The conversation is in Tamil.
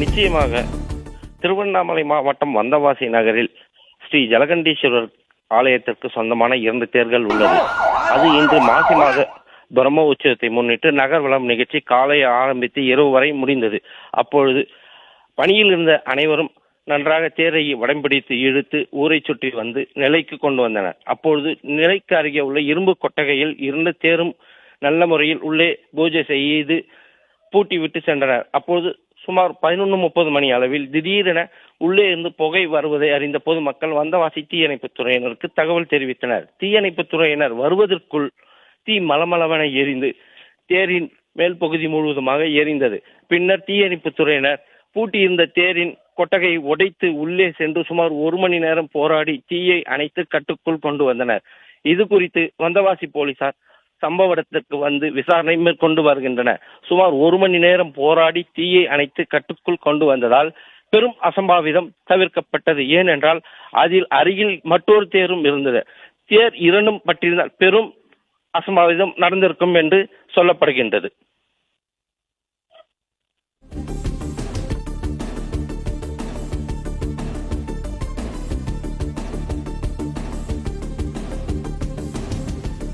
நிச்சயமாக திருவண்ணாமலை மாவட்டம் வந்தவாசி நகரில் ஸ்ரீ ஜலகண்டீஸ்வரர் ஆலயத்திற்கு சொந்தமான இரண்டு தேர்கள் உள்ளது. அது இன்று மாசி மாத பிரம்ம உற்சவத்தை முன்னிட்டு நகர் வளம் நிகழ்ச்சி காலை ஆரம்பித்து இரவு வரை முடிந்தது. அப்பொழுது பணியில் இருந்த அனைவரும் நன்றாக தேரை வடம்பிடித்து இழுத்து ஊரை சுற்றி வந்து நிலைக்கு கொண்டு வந்தனர். அப்பொழுது நிலைக்கு அருகே உள்ள இரும்பு கொட்டகையில் இருந்த தேரும் நல்ல முறையில் உள்ளே பூஜை செய்து பூட்டி விட்டு சென்றனர். அப்பொழுது சுமார் பதினொன்று முப்பது மணி அளவில் திடீரென உள்ளே இருந்து புகை வருவதை அறிந்த பொதுமக்கள் வந்தவாசி தீயணைப்புத் துறையினருக்கு தகவல் தெரிவித்தனர். தீயணைப்புத் துறையினர் வருவதற்குள் தீ மலமளவென எரிந்து தேரின் மேல் பகுதி முழுவதுமாக எரிந்தது. பின்னர் தீயணைப்புத் துறையினர் பூட்டியிருந்த தேரின் கொட்டகை உடைத்து உள்ளே சென்று சுமார் ஒரு மணி நேரம் போராடி தீயை அணைத்து கட்டுக்குள் கொண்டு வந்தனர். இது குறித்து வந்தவாசி போலீசார் சம்பவ இடத்திற்கு வந்து விசாரணை மேற்கொண்டு வருகின்றன. சுமார் ஒரு மணி நேரம் போராடி தீயை அணைத்து கட்டுக்குள் கொண்டு வந்ததால் பெரும் அசம்பாவிதம் தவிர்க்கப்பட்டது. ஏனென்றால் அதில் அருகில் மற்றொரு தேரும் இருந்தது. தேர் இரண்டும் பற்றியிருந்தால் பெரும் அசம்பாவிதம் நடந்திருக்கும் என்று சொல்லப்படுகின்றது.